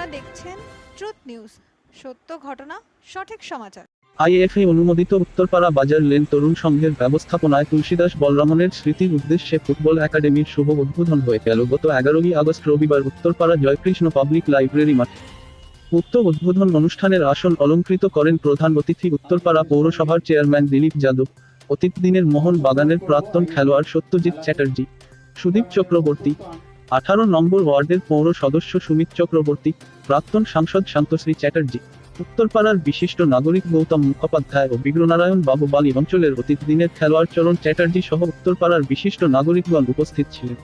আপনারা দেখছেন truth news. সত্য ঘটনা, সঠিক সমাচার। আইএফএ অনুমোদিত উত্তরপাড়া বাজার লেন তরুণ সংঘের ব্যবস্থাপনায় তুলসীদাস বলরামনের স্মৃতির উদ্দেশ্যে ফুটবল একাডেমির শুভ উদ্বোধন হয়ে গেল গত এগারোই আগস্ট রবিবার উত্তরপাড়া জয়কৃষ্ণ পাবলিক লাইব্রেরি মাঠে। উক্ত উদ্বোধন অনুষ্ঠানের আসন অলঙ্কৃত করেন প্রধান অতিথি উত্তরপাড়া পৌরসভার চেয়ারম্যান দিলীপ যাদব। অতীত দিনের মোহন বাগানের প্রাক্তন খেলোয়াড় সত্যজিৎ চ্যাটার্জি, সুদীপ চক্রবর্তী আঠারো নম্বর ওয়ার্ডের পৌর সদস্য সুমিত চক্রবর্তী, প্রাক্তন সাংসদ শান্তশ্রী চ্যাটার্জি, উত্তরপাড়ার বিশিষ্ট নাগরিক গৌতম মুখোপাধ্যায় ও বিগ্রনারায়ণ বাবু বালি অঞ্চলের অতীত দিনের খেলোয়াড় চরণ চ্যাটার্জি সহ উত্তরপাড়ার বিশিষ্ট নাগরিকগণ উপস্থিত ছিলেন।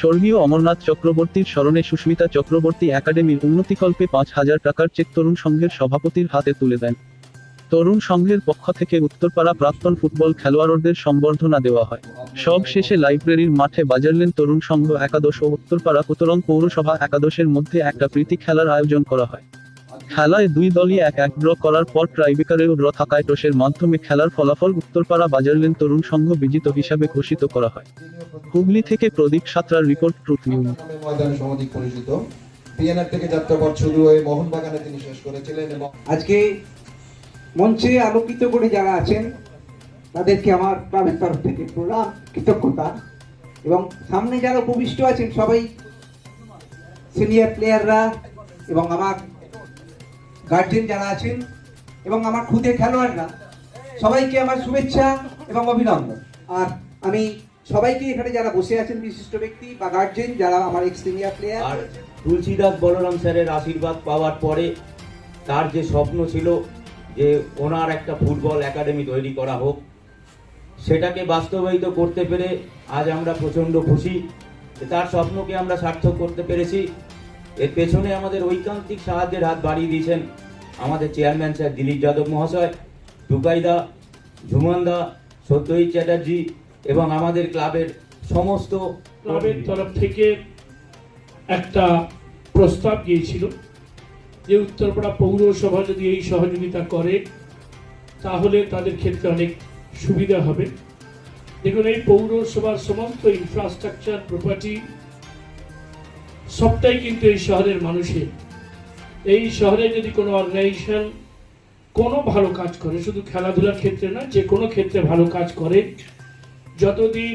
স্বর্গীয় অমরনাথ চক্রবর্তীর স্মরণে সুস্মিতা চক্রবর্তী একাডেমির উন্নতিকল্পে পাঁচ হাজার টাকার চেক তরুণ সংঘের সভাপতির হাতে তুলে দেন। তরুণ সংঘের পক্ষ থেকে উত্তরপাড়া প্রাক্তন ফুটবল খেলোয়াড়দের সম্বর্ধনা দেওয়া হয়। সব শেষে লাইব্রেরির মাঠে বাজারলেন তরুণ সংঘ একাদশ ও উত্তরপাড়া কুতরং পৌরসভা একাদশের মধ্যে একটা প্রীতি খেলার আয়োজন করা হয়। খেলায় দুই দলই এক এক ড্র করার পর ট্রাইবেকারেও ড্র থাকায় টসের মাধ্যমে খেলার ফলাফল উত্তরপাড়া বাজারলেন তরুণ সংঘ বিজিত হিসাবে ঘোষিত করা হয়। হুগলি থেকে প্রদীপ সাঁতরার রিপোর্ট ট্রুথ নিউজ। থেকে যাত্রাপথ শুরু হয়ে মোহনবাগানে তিনি শেষ করেছিলেন এবং আজকে মঞ্চে আলোকিত করে যারা আছেন, তাদেরকে আমার ক্লাবের তরফ থেকে প্রণাম, কৃতজ্ঞতা। এবং সামনে যারা উপবিষ্ট আছেন সবাই সিনিয়র প্লেয়াররা এবং আমার গার্জেন যারা আছেন এবং আমার খুদে খেলোয়াড়রা, সবাইকে আমার শুভেচ্ছা এবং অভিনন্দন। আর আমি সবাইকে এখানে যারা বসে আছেন, বিশিষ্ট ব্যক্তি বা গার্জেন যারা আমার এক্স সিনিয়র প্লেয়ার আর তুলসীদাস বলরাম স্যারের আশীর্বাদ পাওয়ার পরে তার যে স্বপ্ন ছিল যে ওনার একটা ফুটবল একাডেমি তৈরি করা হোক, সেটাকে বাস্তবায়িত করতে পেরে আজ আমরা প্রচণ্ড খুশি। তার স্বপ্নকে আমরা সার্থক করতে পেরেছি। এর পেছনে আমাদের ঐকান্তিক সাহায্যের হাত বাড়িয়ে দিয়েছেন আমাদের চেয়ারম্যান স্যার দিলীপ যাদব মহাশয়, টুকাইদা, ঝুমনদা, সত্যজিৎ চ্যাটার্জি এবং আমাদের ক্লাবের সমস্ত ক্লাবের তরফ থেকে একটা প্রস্তাব গিয়েছিল। যে উত্তরপাড়া পৌরসভা যদি এই সহযোগিতা করে, তাহলে তাদের ক্ষেত্রে অনেক সুবিধা হবে। দেখুন, এই পৌরসভার সমস্ত ইনফ্রাস্ট্রাকচার প্রপার্টি সবটাই কিন্তু এই শহরের মানুষের। এই শহরে যদি কোনো অর্গানাইজেশন কোনো ভালো কাজ করে, শুধু খেলাধুলার ক্ষেত্রে না, যে কোনো ক্ষেত্রে ভালো কাজ করে, যতদিন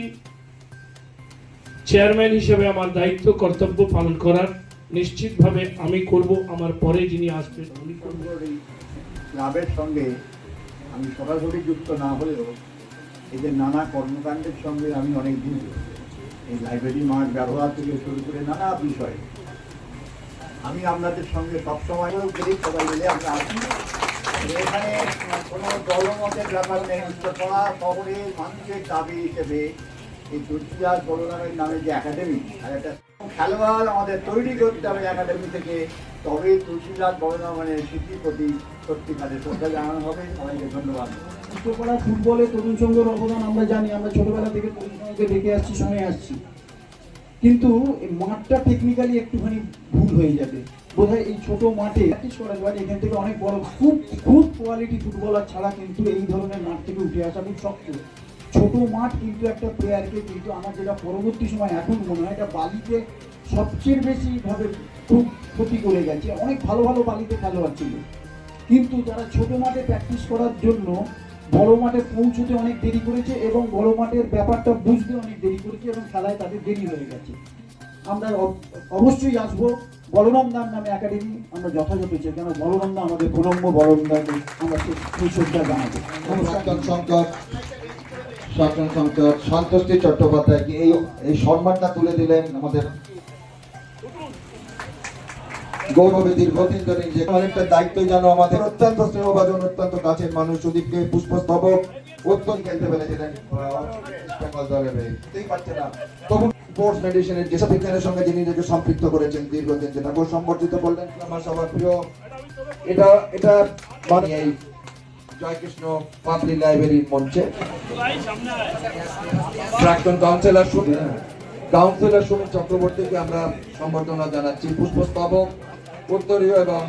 চেয়ারম্যান হিসেবে আমার দায়িত্ব, কর্তব্য পালন করার নিশ্চিতভাবে আমি করব, আমার পরে যিনি আসবেন, উনি ক্লাবের সঙ্গে আমি সরাসরি যুক্ত না হলেও এদের নানা কর্মকাণ্ডের সঙ্গে আমি অনেক দিন এই লাইব্রেরি মাঠ ব্যবহার থেকে শুরু করে নানা বিষয়ে। আমি আপনাদের সঙ্গে সবসময় সবাই মিলে আমরা আসি এখানে কোনো দলমতের ব্যাপার নেই। উত্তরপাড়া শহরের মানুষের দাবি হিসেবে এই তুলসীদাস বলরামের নামে যে একাডেমি আর একটা খেলোয়াড় আমাদের তৈরি করতে হবে একাডেমি থেকে। তবে তুলসীদাস বলরামের স্মৃতির প্রতি সত্যিকারের শ্রদ্ধা জানানো হবে। সবাইকে ধন্যবাদ। উত্তরপাড়া ফুটবলে তরুণ সংঘের অবদান আমরা জানি। আমরা ছোটবেলা থেকে তরুণ সংঘকে দেখে আসছি, শুনে আসছি। কিন্তু মাঠটা টেকনিক্যালি একটুখানি ভুল হয়ে যাবে। বোধহয় এই ছোট মাঠে প্র্যাকটিস করা যায় এখান থেকে অনেক বড়, খুব খুব কোয়ালিটি ফুটবলার ছাড়া কিন্তু এই ধরনের মাঠ থেকে উঠে আসা খুব শক্ত। ছোট মাঠ কিন্তু একটা প্লেয়ারকে কিন্তু আমার যেটা পরবর্তী সময় এখন মনে হয়, এটা বালিতে সবচেয়ে বেশি ভাবে খুব ক্ষতি করে গেছে। অনেক ভালো ভালো বালিতে খেলোয়াড় ছিল। কিন্তু তারা ছোট মাঠে প্র্যাকটিস করার জন্য বড় মাঠে পৌঁছতে অনেক দেরি করেছে এবং বড় মাঠের ব্যাপারটা বুঝতে অনেক দেরি করেছে এবং খেলায় তাদের দেরি হয়ে গেছে। আমরা অব- অবশ্যই আসব। বলরাম দার নামে একাডেমি আমরা যথাযথ চাই কেন বলরাম দা আমাদের প্রণম্য বলরাম দাকে আমরা সেই শ্রদ্ধা জানাব। প্রাক্তন সংসদ চট্টোপাধ্যায়কে এই এই সম্মানটা তুলে দিলেন আমাদের দীর্ঘদিন ধরে যে অনেকটা দায়িত্ব যেন আমাদের অত্যন্ত অত্যন্ত কাছের মানুষ সুদীপকে পুষ্পস্তবক অত্যন্ত খেলতে পেরেছিলেন যেসব বিজ্ঞানের সঙ্গে সম্পৃক্ত করেছেন দীর্ঘদিন করলেন আমার সবার প্রিয়। এটা এটা মানে জয়কৃষ্ণ পাবলিক লাইব্রেরির মঞ্চে। প্রাক্তন কাউন্সিলর সুমিত কাউন্সিলর সুমিত চক্রবর্তীকে আমরা সম্বর্ধনা জানাচ্ছি। পুষ্পস্তবক উত্তরীয় এবং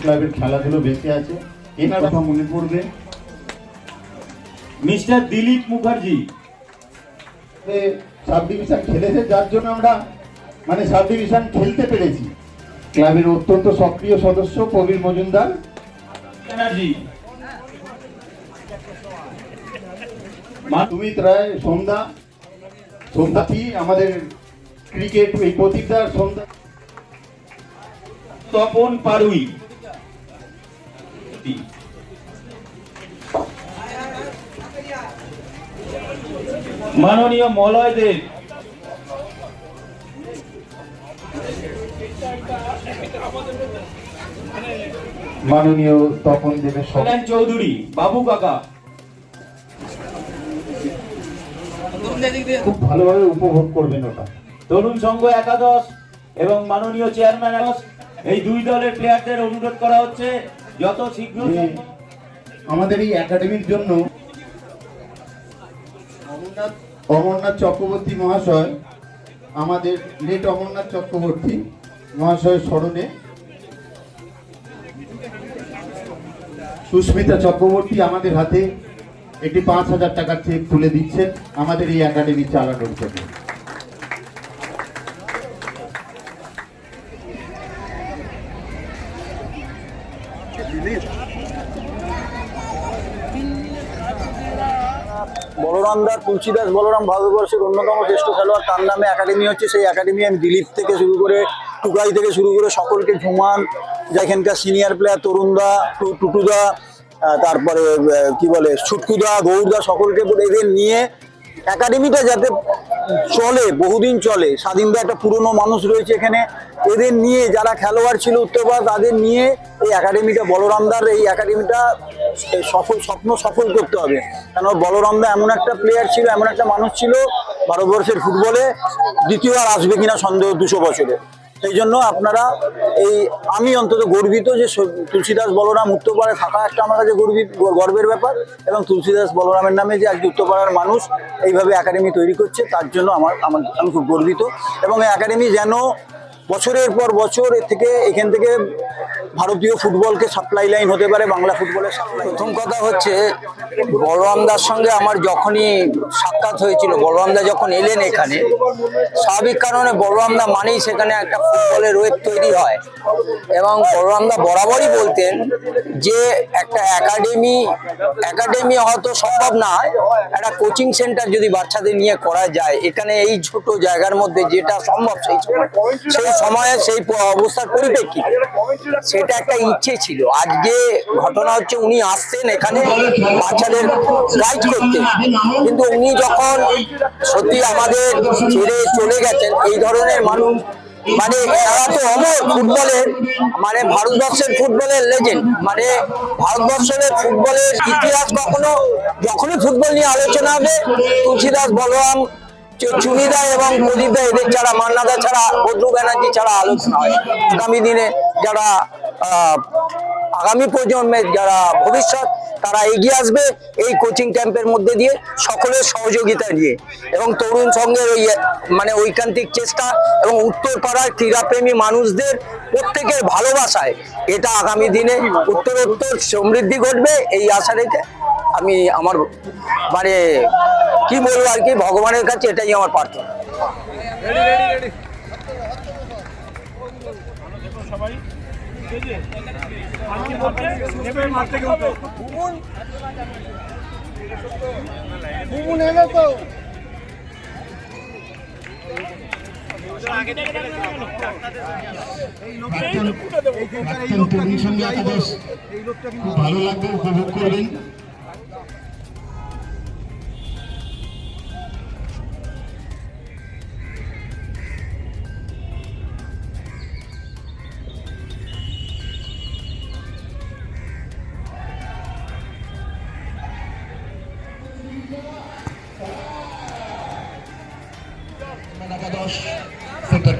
ক্লাবের খেলাধুলো বেঁচে আছে। এর কথা মনে পড়বে। Mister Dilip Mukherjee. Sub division খেলেছে যার জন্য আমরা মানে সাব ডিভিশন খেলতে পেরেছি। ক্লাবের অত্যন্ত সক্রিয় সদস্য কবির মজুমদার। সুমিত রায় সন্ধ্যা সন্ধ্যাথী আমাদের ক্রিকেট এই প্রতিকদার সন্ধ্যা? তপন পারুই। মাননীয় মলয় দেব। মাননীয় তপন দেবের কল্যাণ চৌধুরী বাবু কাকা। খুব ভালোভাবে উপভোগ করবেন ওটা। তরুণ সংঘ একাদশ এবং মাননীয় চেয়ারম্যান এই দুই দলের প্লেয়ারদের অনুরোধ করা হচ্ছে যত শীঘ্র আমাদের এই একাডেমির জন্য অমরনাথ অমরনাথ চক্রবর্তী মহাশয় আমাদের লেট অমরনাথ চক্রবর্তী মহাশয়ের স্মরণে সুস্মিতা চক্রবর্তী আমাদের হাতে একটি পাঁচ হাজার টাকার চেক তুলে দিচ্ছেন আমাদের এই একাডেমি চালানোর জন্য। বলরাম দাস তুলসীদাস বলরাম ভারতবর্ষের অন্যতম শ্রেষ্ঠ খেলোয়াড়। তার নামে একাডেমি হচ্ছে। সেই একাডেমি আমি দিলীপ থেকে শুরু করে টুকাই থেকে শুরু করে সকলকে ঝুমান যা এখানকার সিনিয়র প্লেয়ার তরুণদা টুটুদা তারপরে কি বলে ছুটকুদা গৌরদা সকলকে এদের নিয়ে একাডেমিটা যাতে চলে, বহুদিন চলে। স্বাধীনদা একটা পুরনো মানুষ রয়েছে এখানে। এদের নিয়ে যারা খেলোয়াড় ছিল উত্তরপাড়া তাদের নিয়ে এই একাডেমিটা বলরামদার এই একাডেমিটা সফল, স্বপ্ন সফল করতে হবে। কেন, বলরামদা এমন একটা প্লেয়ার ছিল, এমন একটা মানুষ ছিল ভারতবর্ষের ফুটবলে দ্বিতীয়বার আসবে কিনা সন্দেহ দুশো বছরে। সেই জন্য আপনারা এই, আমি অন্তত গর্বিত যে তুলসীদাস বলরাম উত্তরপাড়ায় থাকা একটা আমার কাছে গর্বিত গর্বের ব্যাপার এবং তুলসীদাস বলরামের নামে যে আজকে উত্তরপাড়ার মানুষ এইভাবে একাডেমি তৈরি করছে, তার জন্য আমার আমার, আমি খুব গর্বিত। এবং এই একাডেমি যেন বছরের পর বছর এর থেকে, এখান থেকে ভারতীয় ফুটবলকে সাপ্লাই লাইন হতে পারে, বাংলা ফুটবলের প্রথম কথা হচ্ছে বলরামদার সঙ্গে আমার যখনই সাক্ষাৎ হয়েছিল বলরামদা যখন এলেন এখানে, স্বাভাবিক কারণে বলরামদা মানেই সেখানে একটা ফুটবলের ওয়েব তৈরি হয়। এবং বলরামদা বরাবরই বলতেন যে, একটা একাডেমি একাডেমি হয়তো সম্ভব না, একটা কোচিং সেন্টার যদি বাচ্চাদের নিয়ে করা যায়, এখানে এই ছোট জায়গার মধ্যে যেটা সম্ভব সেই সেই সময়ে সেই অবস্থার পরিপ্রেক্ষিতে সেটা একটা ইচ্ছে ছিল। আজকে ঘটনা হচ্ছে উনি আসছেন এখানে বাচ্চাদের গাইড করতে। কিন্তু উনি যখন সত্যি আমাদের ছেড়ে চলে গেছেন, এই ধরনের মানুষ মানে এরা তো অমর ফুটবলের মানে ভারতবর্ষের ফুটবলের লেজেন্ড মানে ভারতবর্ষের ফুটবলের ইতিহাস কখনো, যখনই ফুটবল নিয়ে আলোচনা হবে, তুলসীদাস, বলরাম চুনিদা এবং প্রদীপদা, এদের ছাড়া, মান্নাদা ছাড়া, বদরু ব্যানার্জি ছাড়া আলোচনা হয়। আগামী দিনে যারা আগামী প্রজন্মের যারা ভবিষ্যৎ, তারা এগিয়ে আসবে এই কোচিং ক্যাম্পের মধ্যে দিয়ে সকলের সহযোগিতা নিয়ে। এবং তরুণ সঙ্গের ওই মানে ঐকান্তিক চেষ্টা এবং উত্তরপাড়ার ক্রীড়াপ্রেমী মানুষদের প্রত্যেকের ভালোবাসায় এটা আগামী দিনে উত্তরোত্তর সমৃদ্ধি ঘটবে এই আশা রেখে আমি আমার মানে কি বলব আর কি, ভগবানের কাছে এটাই আমার প্রার্থনা। একাদশ খুব ভালো লাগবে উপভোগ করবেন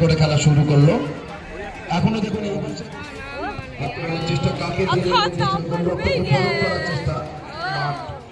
করে খেলা শুরু করল। এখনও দেখুন চেষ্টা কাকে চেষ্টা